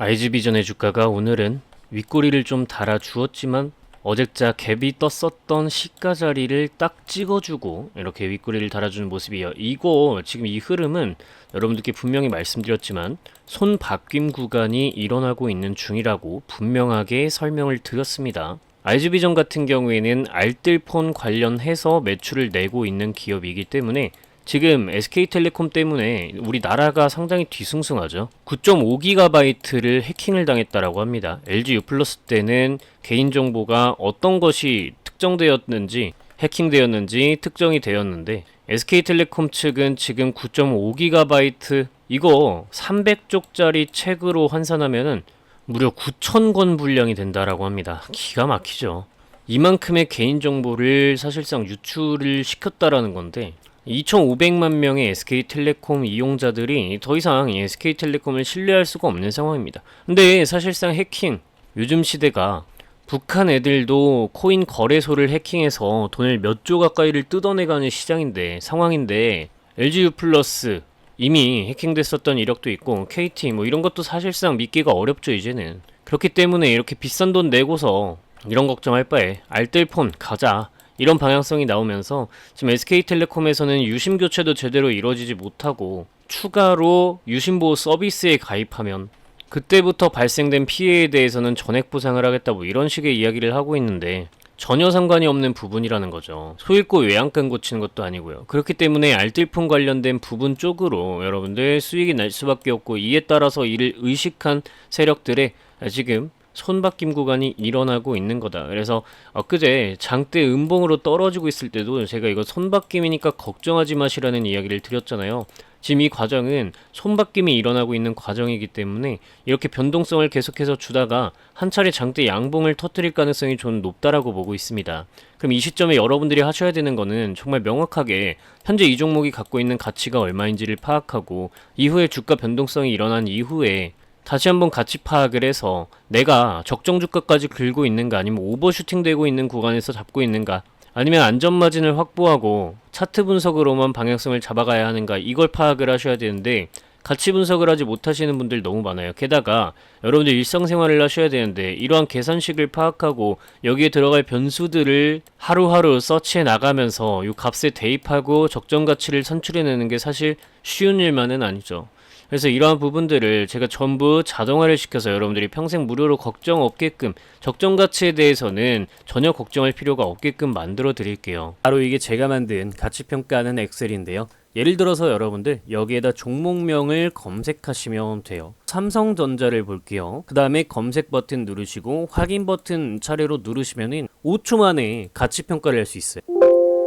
IG비전의 주가가 오늘은 윗꼬리를 좀 달아주었지만 어제자 갭이 떴었던 시가 자리를 딱 찍어주고 이렇게 윗꼬리를 달아주는 모습이에요. 이거 지금 이 흐름은 여러분들께 분명히 말씀드렸지만 손 바뀜 구간이 일어나고 있는 중이라고 분명하게 설명을 드렸습니다. IG비전 같은 경우에는 알뜰폰 관련해서 매출을 내고 있는 기업이기 때문에 지금 SK텔레콤 때문에 우리 나라가 상당히 뒤숭숭하죠. 9.5GB를 해킹을 당했다라고 합니다. LG U 플러스 때는 개인정보가 어떤 것이 특정되었는지 해킹되었는지 특정이 되었는데 SK텔레콤 측은 지금 9.5GB 이거 300쪽짜리 책으로 환산하면은 무려 9,000권 분량이 된다라고 합니다. 기가 막히죠. 이만큼의 개인정보를 사실상 유출을 시켰다라는 건데 2,500만 명의 SK텔레콤 이용자들이 더 이상 이 SK텔레콤을 신뢰할 수가 없는 상황입니다. 근데 사실상 해킹 요즘 시대가 북한 애들도 코인 거래소를 해킹해서 돈을 몇 조 가까이를 뜯어내가는 시장인데 상황인데 LGU 플러스 이미 해킹됐었던 이력도 있고 KT 뭐 이런 것도 사실상 믿기가 어렵죠 이제는 그렇기 때문에 이렇게 비싼 돈 내고서 이런 걱정할 바에 알뜰폰 가자 이런 방향성이 나오면서 지금 SK텔레콤에서는 유심 교체도 제대로 이루어지지 못하고 추가로 유심 보호 서비스에 가입하면 그때부터 발생된 피해에 대해서는 전액 보상을 하겠다 뭐 이런 식의 이야기를 하고 있는데 전혀 상관이 없는 부분이라는 거죠. 소일고 외양간 고치는 것도 아니고요. 그렇기 때문에 알뜰폰 관련된 부분 쪽으로 여러분들 수익이 날 수밖에 없고 이에 따라서 이를 의식한 세력들의 지금 손바뀜 구간이 일어나고 있는 거다. 그래서 엊그제 장대 음봉으로 떨어지고 있을 때도 제가 이거 손바뀜이니까 걱정하지 마시라는 이야기를 드렸잖아요. 지금 이 과정은 손바뀜이 일어나고 있는 과정이기 때문에 이렇게 변동성을 계속해서 주다가 한 차례 장대 양봉을 터뜨릴 가능성이 저는 높다라고 보고 있습니다. 그럼 이 시점에 여러분들이 하셔야 되는 거는 정말 명확하게 현재 이 종목이 갖고 있는 가치가 얼마인지를 파악하고 이후에 주가 변동성이 일어난 이후에 다시 한번 가치 파악을 해서 내가 적정 주가까지 긁고 있는가 아니면 오버슈팅 되고 있는 구간에서 잡고 있는가 아니면 안전 마진을 확보하고 차트 분석으로만 방향성을 잡아가야 하는가 이걸 파악을 하셔야 되는데 가치 분석을 하지 못하시는 분들 너무 많아요. 게다가 여러분들 일상생활을 하셔야 되는데 이러한 계산식을 파악하고 여기에 들어갈 변수들을 하루하루 서치해 나가면서 이 값에 대입하고 적정 가치를 산출해내는 게 사실 쉬운 일만은 아니죠. 그래서 이러한 부분들을 제가 전부 자동화를 시켜서 여러분들이 평생 무료로 걱정 없게끔 적정 가치에 대해서는 전혀 걱정할 필요가 없게끔 만들어 드릴게요. 바로 이게 제가 만든 가치 평가하는 엑셀인데요. 예를 들어서 여러분들 여기에다 종목명을 검색하시면 돼요. 삼성전자를 볼게요. 그 다음에 검색 버튼 누르시고 확인 버튼 차례로 누르시면은 5초 만에 가치 평가를 할 수 있어요.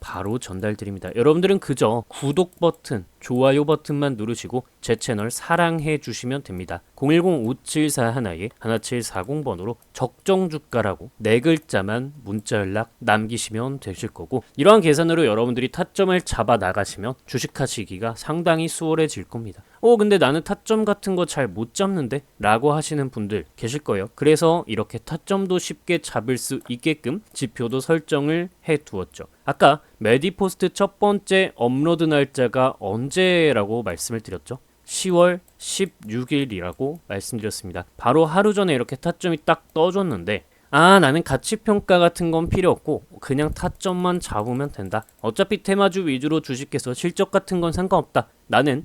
바로 전달드립니다. 여러분들은 그저 구독 버튼, 좋아요 버튼만 누르시고 제 채널 사랑해 주시면 됩니다. 010-5741 하나에 1740번으로 적정 주가라고 네 글자만 문자 연락 남기시면 되실 거고 이러한 계산으로 여러분들이 타점을 잡아 나가시면 주식하시기가 상당히 수월해질 겁니다. 어 근데 나는 타점 같은 거 잘 못 잡는데 라고 하시는 분들 계실 거예요. 그래서 이렇게 타점도 쉽게 잡을 수 있게끔 지표도 설정을 해 두었죠. 아까 메디포스트 첫 번째 업로드 날짜가 언제라고 말씀을 드렸죠? 10월 16일이라고 말씀드렸습니다. 바로 하루 전에 이렇게 타점이 딱 떠줬는데 아 나는 가치평가 같은 건 필요 없고 그냥 타점만 잡으면 된다. 어차피 테마주 위주로 주식해서 실적 같은 건 상관없다. 나는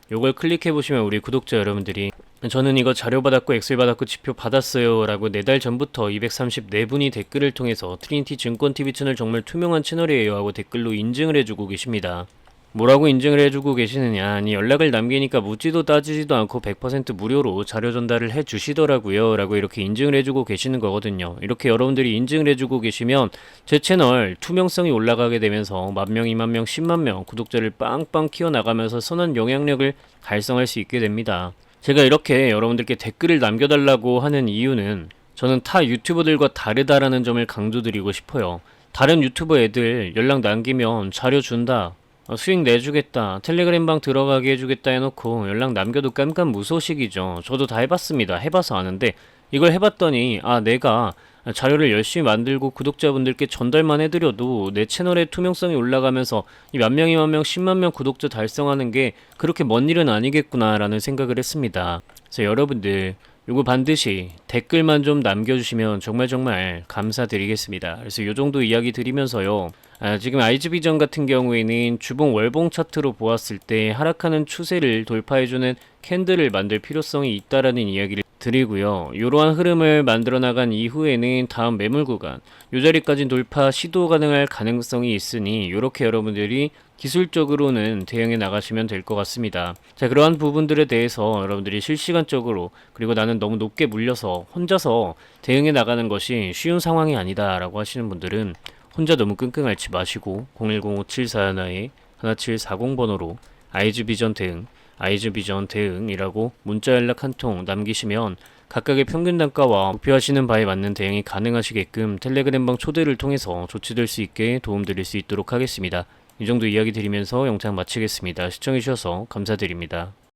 요걸 클릭해 보시면 우리 구독자 여러분들이 저는 이거 자료 받았고 엑셀 받았고 지표 받았어요 라고 네 달 전부터 234분이 댓글을 통해서 트리니티 증권TV 채널 정말 투명한 채널이에요 하고 댓글로 인증을 해주고 계십니다. 뭐라고 인증을 해주고 계시느냐. 아니 연락을 남기니까 묻지도 따지지도 않고 100% 무료로 자료 전달을 해주시더라고요. 라고 이렇게 인증을 해주고 계시는 거거든요. 이렇게 여러분들이 인증을 해주고 계시면 제 채널 투명성이 올라가게 되면서 만명, 2만명, 10만명 구독자를 빵빵 키워나가면서 선한 영향력을 달성할 수 있게 됩니다. 제가 이렇게 여러분들께 댓글을 남겨달라고 하는 이유는 저는 타 유튜버들과 다르다라는 점을 강조드리고 싶어요. 다른 유튜버 애들 연락 남기면 자료 준다 어, 수익 내주겠다, 텔레그램방 들어가게 해주겠다 해놓고 연락 남겨도 깜깜 무소식이죠. 저도 다 해봤습니다. 해봐서 아는데 이걸 해봤더니 아 내가 자료를 열심히 만들고 구독자분들께 전달만 해드려도 내 채널의 투명성이 올라가면서 이만 명, 이만 명, 십만 명 구독자 달성하는 게 그렇게 먼 일은 아니겠구나라는 생각을 했습니다. 그래서 여러분들 요거 반드시 댓글만 좀 남겨주시면 정말 정말 감사드리겠습니다. 그래서 요 정도 이야기 드리면서요. 아, 지금 아이즈비전 같은 경우에는 주봉 월봉 차트로 보았을 때 하락하는 추세를 돌파해주는 캔들을 만들 필요성이 있다라는 이야기를 드리고요. 이러한 흐름을 만들어 나간 이후에는 다음 매물 구간 요 자리까지 돌파 시도 가능할 가능성이 있으니 이렇게 여러분들이 기술적으로는 대응해 나가시면 될 것 같습니다. 자, 그러한 부분들에 대해서 여러분들이 실시간적으로 그리고 나는 너무 높게 물려서 혼자서 대응해 나가는 것이 쉬운 상황이 아니다라고 하시는 분들은 혼자 너무 끙끙 앓지 마시고 010-5741에 1740번호로 아이즈 비전 대응, 아이즈 비전 대응이라고 문자 연락 한 통 남기시면 각각의 평균 단가와 목표하시는 바에 맞는 대응이 가능하시게끔 텔레그램방 초대를 통해서 조치될 수 있게 도움드릴 수 있도록 하겠습니다. 이 정도 이야기 드리면서 영상 마치겠습니다. 시청해주셔서 감사드립니다.